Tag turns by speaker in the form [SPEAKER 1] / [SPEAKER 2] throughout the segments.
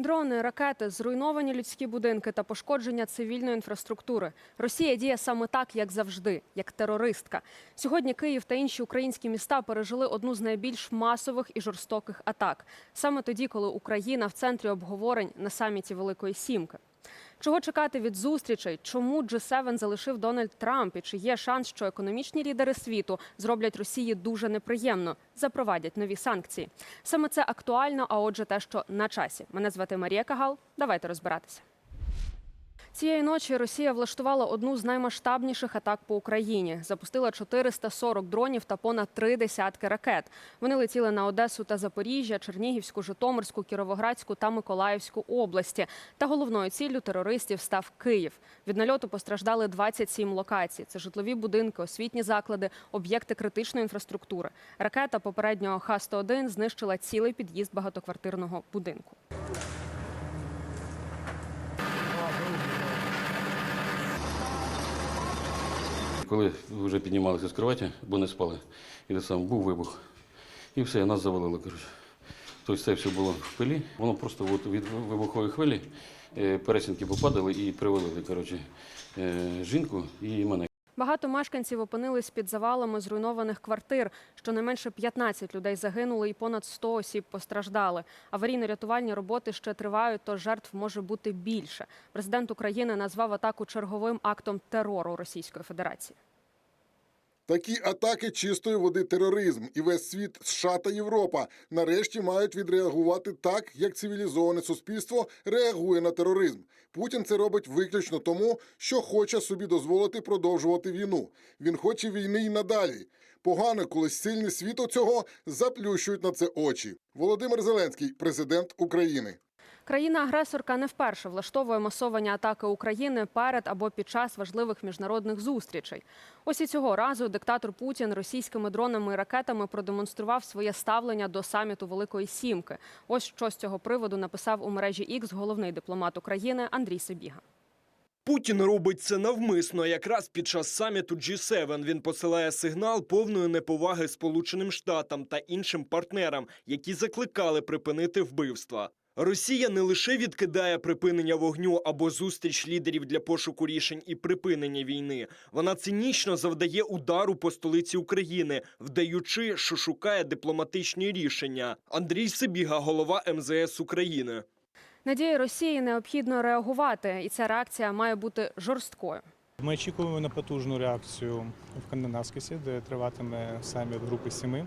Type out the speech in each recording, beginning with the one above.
[SPEAKER 1] Дрони, ракети, зруйновані людські будинки та пошкодження цивільної інфраструктури. Росія діє саме так, як завжди, як терористка. Сьогодні Київ та інші українські міста пережили одну з найбільш масових і жорстоких атак. Саме тоді, коли Україна в центрі обговорень на саміті Великої Сімки. Чого чекати від зустрічей? Чому G7 залишив Дональд Трамп? І чи є шанс, що економічні лідери світу зроблять Росії дуже неприємно, запровадять нові санкції? Саме це актуально, а отже, те, що на часі. Мене звати Марія Кагал. Давайте розбиратися. Цієї ночі Росія влаштувала одну з наймасштабніших атак по Україні. Запустила 440 дронів та понад три десятки ракет. Вони летіли на Одесу та Запоріжжя, Чернігівську, Житомирську, Кіровоградську та Миколаївську області. Та головною ціллю терористів став Київ. Від нальоту постраждали 27 локацій. Це житлові будинки, освітні заклади, об'єкти критичної інфраструктури. Ракета попереднього Х-101 знищила цілий під'їзд багатоквартирного будинку.
[SPEAKER 2] Коли вже піднімалися з кроваті, бо не спали, і те саме був вибух. І все, нас завалило. Коротше. Тобто це все було в пилі. Воно просто от від вибухової хвилі е, пересінки попадали і привалили коротше, е, жінку і мене.
[SPEAKER 1] Багато мешканців опинились під завалами зруйнованих квартир. Щонайменше 15 людей загинули і понад 100 осіб постраждали. Аварійно-рятувальні роботи ще тривають, то жертв може бути більше. Президент України назвав атаку черговим актом терору Російської Федерації.
[SPEAKER 3] Такі атаки чистої води тероризм, і весь світ США та Європа нарешті мають відреагувати так, як цивілізоване суспільство реагує на тероризм. Путін це робить виключно тому, що хоче собі дозволити продовжувати війну. Він хоче війни й надалі. Погано, коли сильні світу цього заплющують на це очі. Володимир Зеленський, президент України.
[SPEAKER 1] Країна-агресорка не вперше влаштовує масовані атаки України перед або під час важливих міжнародних зустрічей. Ось і цього разу диктатор Путін російськими дронами і ракетами продемонстрував своє ставлення до саміту Великої Сімки. Ось що з цього приводу написав у мережі X головний дипломат України Андрій Сибіга.
[SPEAKER 4] Путін робить це навмисно. Якраз під час саміту G7 він посилає сигнал повної неповаги Сполученим Штатам та іншим партнерам, які закликали припинити вбивства. Росія не лише відкидає припинення вогню або зустріч лідерів для пошуку рішень і припинення війни. Вона цинічно завдає удару по столиці України, вдаючи, що шукає дипломатичні рішення. Андрій Сибіга, голова МЗС України.
[SPEAKER 1] Надії Росії необхідно реагувати, і ця реакція має бути жорсткою.
[SPEAKER 5] Ми очікуємо на потужну реакцію в Кананаскісі, де триватиме саміт групи сіми.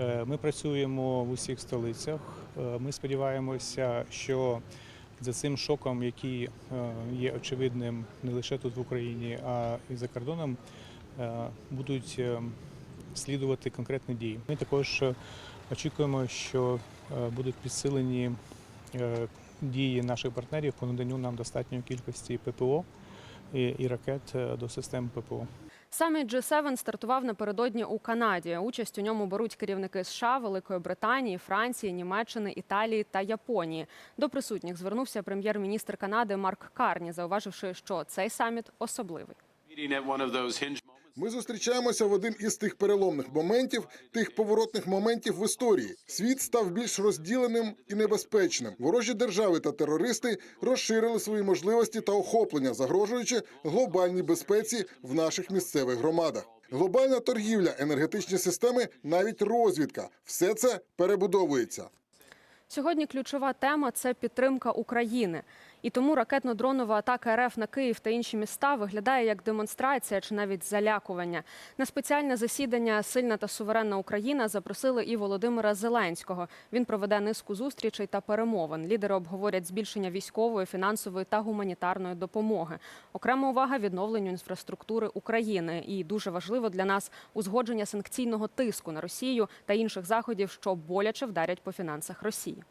[SPEAKER 5] Е, Ми працюємо в усіх столицях. Е, Ми сподіваємося, що за цим шоком, який е, є очевидним не лише тут в Україні, а і за кордоном, будуть слідувати конкретні дії. Ми також очікуємо, що будуть підсилені дії наших партнерів по наданню нам достатньої кількості ППО і, ракет до систем ППО.
[SPEAKER 1] Саміт G7 стартував напередодні у Канаді. Участь у ньому беруть керівники США, Великої Британії, Франції, Німеччини, Італії та Японії. До присутніх звернувся прем'єр-міністр Канади Марк Карні, зауваживши, що цей саміт особливий.
[SPEAKER 3] Ми зустрічаємося в один із тих переломних моментів, тих поворотних моментів в історії. Світ став більш розділеним і небезпечним. Ворожі держави та терористи розширили свої можливості та охоплення, загрожуючи глобальній безпеці в наших місцевих громадах. Глобальна торгівля, енергетичні системи, навіть розвідка все це перебудовується.
[SPEAKER 1] Сьогодні ключова тема це підтримка України. І тому ракетно-дронова атака РФ на Київ та інші міста виглядає як демонстрація чи навіть залякування. На спеціальне засідання Сильна та суверенна Україна запросили і Володимира Зеленського. Він проведе низку зустрічей та перемовин. Лідери обговорять збільшення військової, фінансової та гуманітарної допомоги. Окрема увага відновленню інфраструктури України. І дуже важливо для нас узгодження санкційного тиску на Росію та інших заходів, що боляче вдарять по фінансах Росії.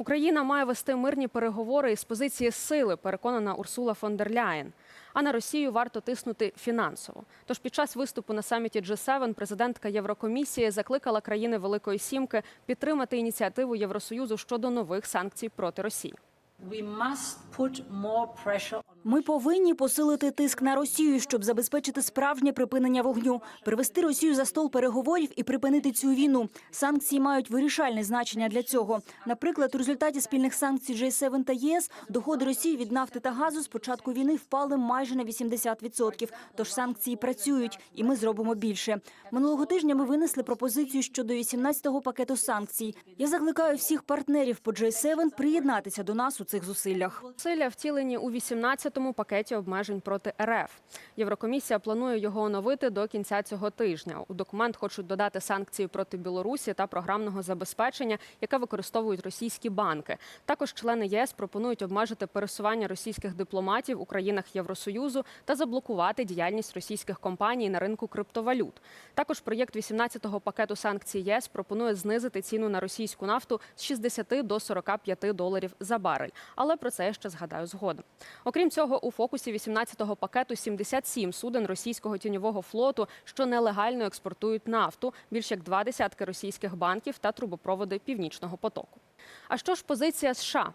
[SPEAKER 1] Україна має вести мирні переговори із позиції сили, переконана Урсула фон дер Ляєн. А на Росію варто тиснути фінансово. Тож під час виступу на саміті G7 президентка Єврокомісії закликала країни Великої Сімки підтримати ініціативу Євросоюзу щодо нових санкцій проти Росії.
[SPEAKER 6] Ми повинні посилити тиск на Росію, щоб забезпечити справжнє припинення вогню, привести Росію за стол переговорів і припинити цю війну. Санкції мають вирішальне значення для цього. Наприклад, у результаті спільних санкцій G7 та ЄС доходи Росії від нафти та газу з початку війни впали майже на 80%. Тож санкції працюють, і ми зробимо більше. Минулого тижня ми винесли пропозицію щодо 18-го пакету санкцій. Я закликаю всіх партнерів по G7 приєднатися до нас у цих зусиллях.
[SPEAKER 1] Зусилля втілені у 18-му пакеті обмежень проти РФ. Єврокомісія планує його оновити до кінця цього тижня. У документ хочуть додати санкції проти Білорусі та програмного забезпечення, яке використовують російські банки. Також члени ЄС пропонують обмежити пересування російських дипломатів у країнах Євросоюзу та заблокувати діяльність російських компаній на ринку криптовалют. Також проєкт 18-го пакету санкцій ЄС пропонує знизити ціну на російську нафту з 60 до 45 доларів за барель. Але про це я ще згадаю згодом. Окрім цього, у фокусі 18-го пакету 77 суден російського тіньового флоту, що нелегально експортують нафту, більш як два десятки російських банків та трубопроводи Північного потоку. А що ж позиція США?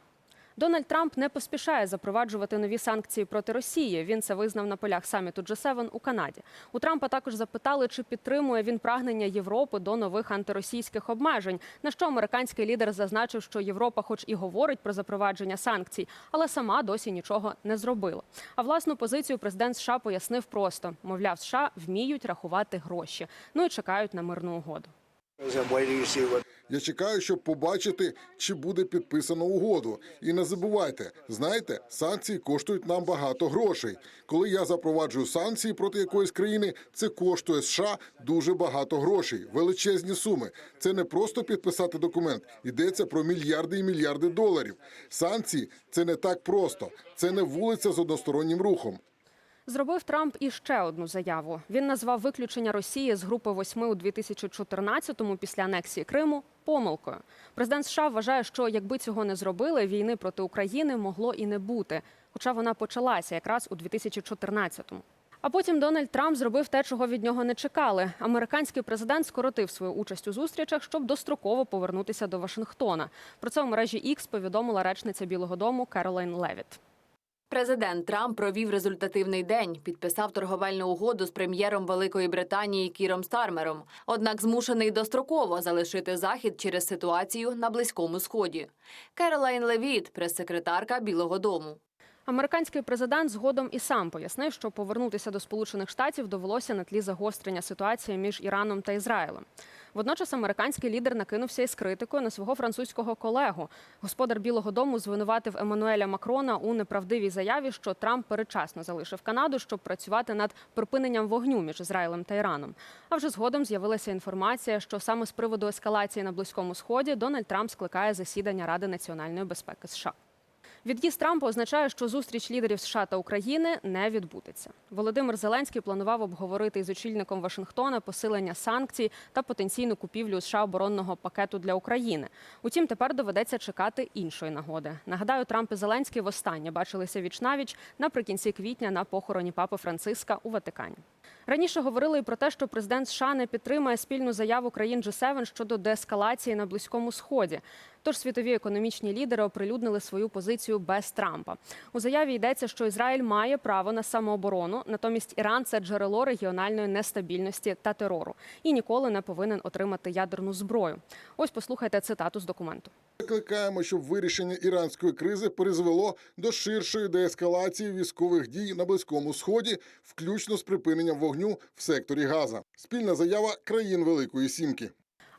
[SPEAKER 1] Дональд Трамп не поспішає запроваджувати нові санкції проти Росії. Він це визнав на полях саміту G7 у Канаді. У Трампа також запитали, чи підтримує він прагнення Європи до нових антиросійських обмежень. На що американський лідер зазначив, що Європа, хоч і говорить про запровадження санкцій, але сама досі нічого не зробила. А власну позицію президент США пояснив просто: мовляв, США вміють рахувати гроші. Ну і чекають на мирну угоду.
[SPEAKER 3] Я чекаю, щоб побачити, чи буде підписано угоду. І не забувайте, знаєте, санкції коштують нам багато грошей. Коли я запроваджую санкції проти якоїсь країни, це коштує США дуже багато грошей, величезні суми. Це не просто підписати документ, йдеться про мільярди і мільярди доларів. Санкції це не так просто. Це не вулиця з одностороннім рухом.
[SPEAKER 1] Зробив Трамп і ще одну заяву. Він назвав виключення Росії з групи восьми у 2014-му після анексії Криму помилкою. Президент США вважає, що якби цього не зробили, війни проти України могло і не бути, хоча вона почалася якраз у 2014-му. А потім Дональд Трамп зробив те, чого від нього не чекали. Американський президент скоротив свою участь у зустрічах, щоб достроково повернутися до Вашингтона. Про це у мережі X повідомила речниця Білого Дому Керолайн Левіт.
[SPEAKER 7] Президент Трамп провів результативний день, підписав торговельну угоду з прем'єром Великої Британії Кіром Стармером. Однак змушений достроково залишити захід через ситуацію на близькому сході. Керолайн Левіт, прес-секретарка Білого Дому.
[SPEAKER 1] Американський президент згодом і сам пояснив, що повернутися до Сполучених Штатів довелося на тлі загострення ситуації між Іраном та Ізраїлем. Водночас американський лідер накинувся із критикою на свого французького колегу. Господар Білого Дому звинуватив Еммануеля Макрона у неправдивій заяві, що Трамп передчасно залишив Канаду, щоб працювати над припиненням вогню між Ізраїлем та Іраном. А вже згодом з'явилася інформація, що саме з приводу ескалації на близькому сході Дональд Трамп скликає засідання Ради національної безпеки США. Від'їзд Трампа означає, що зустріч лідерів США та України не відбудеться. Володимир Зеленський планував обговорити із очільником Вашингтона посилення санкцій та потенційну купівлю США оборонного пакету для України. Утім, тепер доведеться чекати іншої нагоди. Нагадаю, Трамп і Зеленський востаннє бачилися віч навіч наприкінці квітня на похороні папи Франциска у Ватикані. Раніше говорили і про те, що президент США не підтримає спільну заяву країн G7 щодо деескалації на близькому сході. Тож світові економічні лідери оприлюднили свою позицію без Трампа. У заяві йдеться, що Ізраїль має право на самооборону, натомість Іран це джерело регіональної нестабільності та терору і ніколи не повинен отримати ядерну зброю. Ось послухайте цитату з документу.
[SPEAKER 3] Закликаємо, щоб вирішення іранської кризи призвело до ширшої деескалації військових дій на близькому сході, включно з припиненням вогню в секторі Газа. Спільна заява країн Великої Сімки.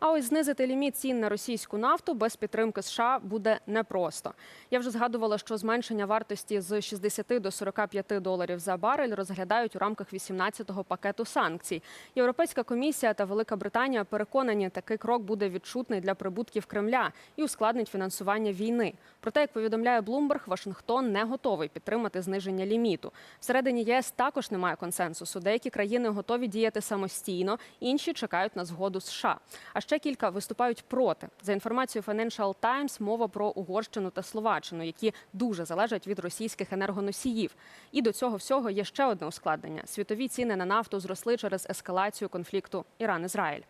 [SPEAKER 1] А ось знизити ліміт цін на російську нафту без підтримки США буде непросто. Я вже згадувала, що зменшення вартості з 60 до 45 доларів за барель розглядають у рамках 18-го пакету санкцій. Європейська комісія та Велика Британія переконані, такий крок буде відчутний для прибутків Кремля і ускладнить фінансування війни. Проте, як повідомляє Блумберг, Вашингтон не готовий підтримати зниження ліміту. Всередині ЄС також немає консенсусу. Деякі країни готові діяти самостійно, інші чекають на згоду США. А ще кілька виступають проти. За інформацією Financial Times, мова про Угорщину та Словаччину, які дуже залежать від російських енергоносіїв. І до цього всього є ще одне ускладнення: світові ціни на нафту зросли через ескалацію конфлікту Іран-Ізраїль.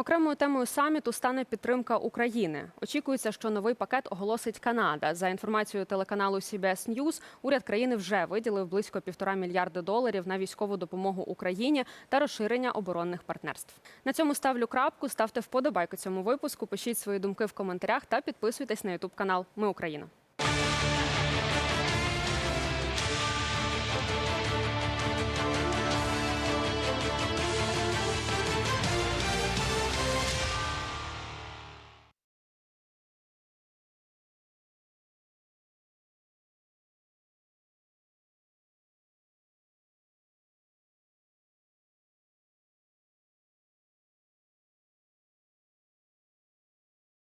[SPEAKER 1] Окремою темою саміту стане підтримка України. Очікується, що новий пакет оголосить Канада. За інформацією телеканалу CBS News, уряд країни вже виділив близько півтора мільярди доларів на військову допомогу Україні та розширення оборонних партнерств. На цьому ставлю крапку. Ставте вподобайку цьому випуску. Пишіть свої думки в коментарях та підписуйтесь на Ютуб канал. Ми Україна.